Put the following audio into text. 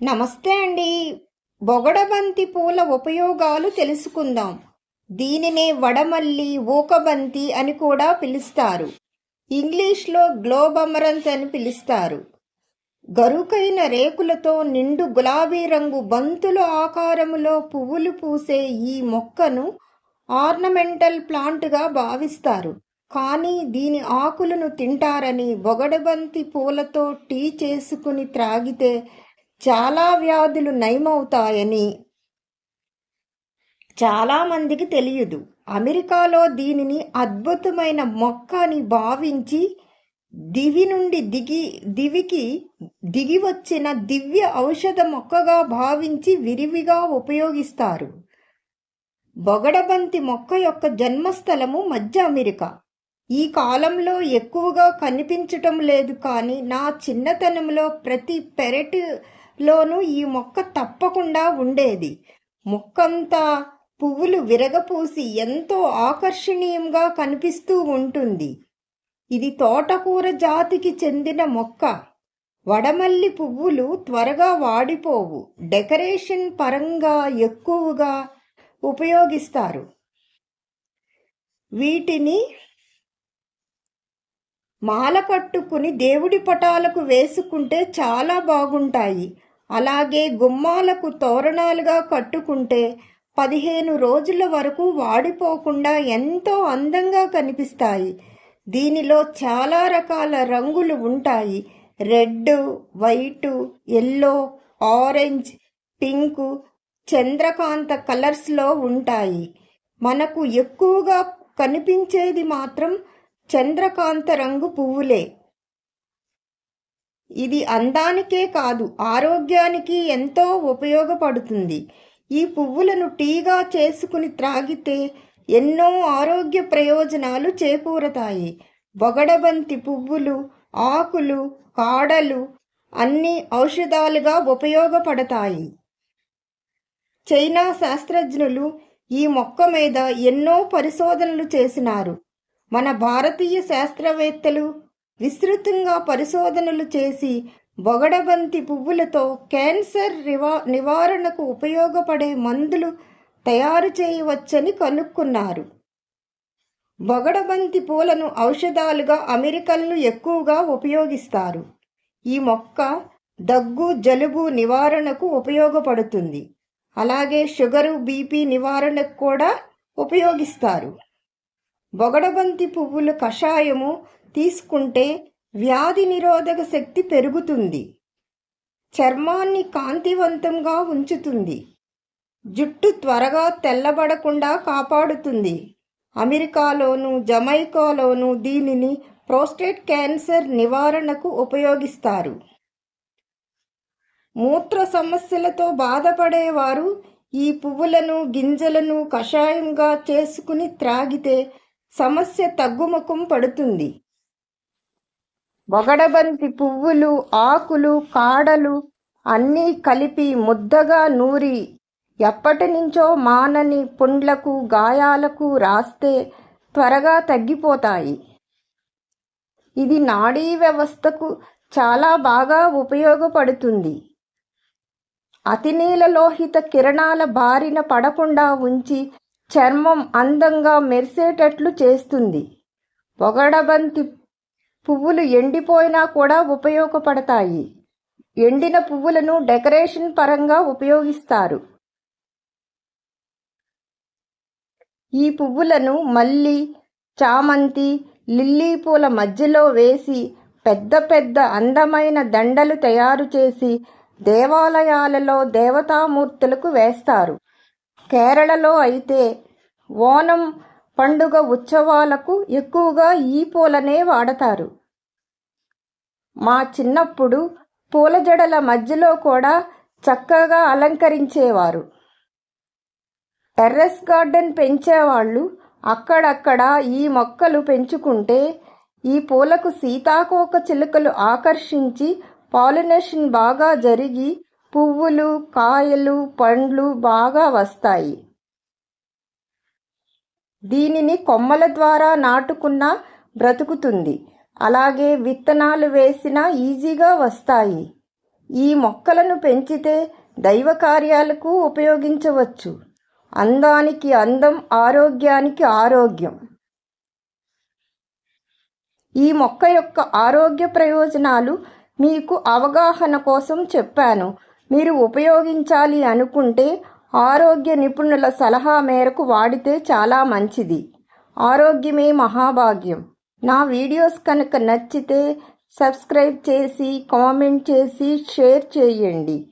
నమస్తే అండి. బొగడబంతి పూల ఉపయోగాలు తెలుసుకుందాం. దీనినే వడమల్లి ఊకబంతి అని కూడా పిలుస్తారు. ఇంగ్లీష్లో గ్లోబమరంత్ అని పిలుస్తారు. గరుకైన రేకులతో నిండు గులాబీ రంగు బంతుల ఆకారములో పువ్వులు పూసే ఈ మొక్కను ఆర్నమెంటల్ ప్లాంట్గా భావిస్తారు. కానీ దీని ఆకులను తింటారని బొగడబంతి పూలతో టీ చేసుకుని త్రాగితే చాలా వ్యాధులు నయమవుతాయని చాలామందికి తెలియదు. అమెరికాలో దీనిని అద్భుతమైన మొక్క అని భావించి దివి నుండి దిగి దివికి దిగి వచ్చిన దివ్య ఔషధ మొక్కగా భావించి విరివిగా ఉపయోగిస్తారు. బొగడబంతి మొక్క యొక్క జన్మస్థలము మధ్య అమెరికా. ఈ కాలంలో ఎక్కువగా కనిపించటం లేదు కానీ నా చిన్నతనంలో ప్రతి పెరటి లోనూ ఈ మొక్క తప్పకుండా ఉండేది. మొక్కంతా పువ్వులు విరగపూసి ఎంతో ఆకర్షణీయంగా కనిపిస్తూ ఉంటుంది. ఇది తోటకూర జాతికి చెందిన మొక్క. వడమల్లి పువ్వులు త్వరగా వాడిపోవు. డెకరేషన్ పరంగా ఎక్కువగా ఉపయోగిస్తారు. వీటిని మాల కట్టుకుని దేవుడి పటాలకు వేసుకుంటే చాలా బాగుంటాయి. అలాగే గుమ్మాలకు తోరణాలుగా కట్టుకుంటే పదిహేను రోజుల వరకు వాడిపోకుండా ఎంతో అందంగా కనిపిస్తాయి. దీనిలో చాలా రకాల రంగులు ఉంటాయి. Red white yellow orange pink Chandrakanta కలర్స్లో ఉంటాయి. మనకు ఎక్కువగా కనిపించేది మాత్రం చంద్రకాంత రంగు పువ్వులే. ఇది అందానికే కాదు ఆరోగ్యానికి ఎంతో ఉపయోగపడుతుంది. ఈ పువ్వులను టీగా చేసుకుని త్రాగితే ఎన్నో ఆరోగ్య ప్రయోజనాలు చేకూరతాయి. బొగడబంతి పువ్వులు ఆకులు కాడలు అన్ని ఔషధాలుగా ఉపయోగపడతాయి. చైనా శాస్త్రజ్ఞులు ఈ మొక్క మీద ఎన్నో పరిశోధనలు చేసినారు. మన భారతీయ శాస్త్రవేత్తలు విస్తృతంగా పరిశోధనలు చేసి బొగడబంతి పువ్వులతో క్యాన్సర్ రివా నివారణకు ఉపయోగపడే మందులు తయారు చేయవచ్చని కనుక్కున్నారు. బొగడబంతి పూలను ఔషధాలుగా అమెరికన్లు ఎక్కువగా ఉపయోగిస్తారు. ఈ మొక్క దగ్గు జలుబు నివారణకు ఉపయోగపడుతుంది. అలాగే షుగరు బీపీ నివారణకు కూడా ఉపయోగిస్తారు. బొగడబంతి పువ్వులు కషాయము తీసుకుంటే వ్యాధి నిరోధక శక్తి పెరుగుతుంది. చర్మాన్ని కాంతివంతంగా ఉంచుతుంది. జుట్టు త్వరగా తెల్లబడకుండా కాపాడుతుంది. అమెరికాలోను జమైకాలోను దీనిని ప్రోస్టేట్ క్యాన్సర్ నివారణకు ఉపయోగిస్తారు. మూత్ర సమస్యలతో బాధపడేవారు ఈ పువ్వులను గింజలను కషాయంగా చేసుకుని త్రాగితే సమస్య తగ్గుముఖం పడుతుంది. బొగడబంతి పువ్వులు ఆకులు కాడలు అన్నీ కలిపి ముద్దగా నూరి ఎప్పటినుంచో మానని పుండ్లకు గాయాలకు రాస్తే త్వరగా తగ్గిపోతాయి. ఇది నాడీ వ్యవస్థకు చాలా బాగా ఉపయోగపడుతుంది. అతినీలలోహిత కిరణాల బారిన పడకుండా ఉంచి చర్మం అందంగా మెరిసేటట్లు చేస్తుంది. పొగడబంతి పువ్వులు ఎండిపోయినా కూడా ఉపయోగపడతాయి. ఎండిన పువ్వులను డెకరేషన్ పరంగా ఉపయోగిస్తారు. ఈ పువ్వులను మల్లి చామంతి లిల్లీ పూల మధ్యలో వేసి పెద్ద పెద్ద అందమైన దండలు తయారు చేసి దేవాలయాలలో దేవతామూర్తులకు వేస్తారు. కేరళలో అయితే ఓనం పండుగ ఉత్సవాలకు ఎక్కువగా ఈ పూలనే వాడతారు. మా చిన్నప్పుడు పూల జడల మధ్యలో కూడా చక్కగా అలంకరించేవారు. టెర్రస్ గార్డెన్ పెంచేవాళ్ళు అక్కడక్కడ ఈ మొక్కలు పెంచుకుంటే ఈ పూలకు సీతాకోక చిలుకలు ఆకర్షించి పాలినేషన్ బాగా జరిగి పువ్వులు కాయలు పండ్లు బాగా వస్తాయి. దీనిని కొమ్మల ద్వారా నాటుకున్న బ్రతుకుతుంది. అలాగే విత్తనాలు వేసినా ఈజీగా వస్తాయి. ఈ మొక్కలను పెంచితే దైవ కార్యాలకు ఉపయోగించవచ్చు. అందానికి అందం ఆరోగ్యానికి ఆరోగ్యం. ఈ మొక్క యొక్క ఆరోగ్య ప్రయోజనాలు మీకు అవగాహన కోసం చెప్పాను. మీరు ఉపయోగించాలి అనుకుంటే ఆరోగ్య నిపుణుల సలహా మేరకు వాడితే చాలా మంచిది. ఆరోగ్యమే మహాభాగ్యం. నా వీడియోస్ కనుక నచ్చితే సబ్స్క్రైబ్ చేసి కామెంట్ చేసి షేర్ చేయండి.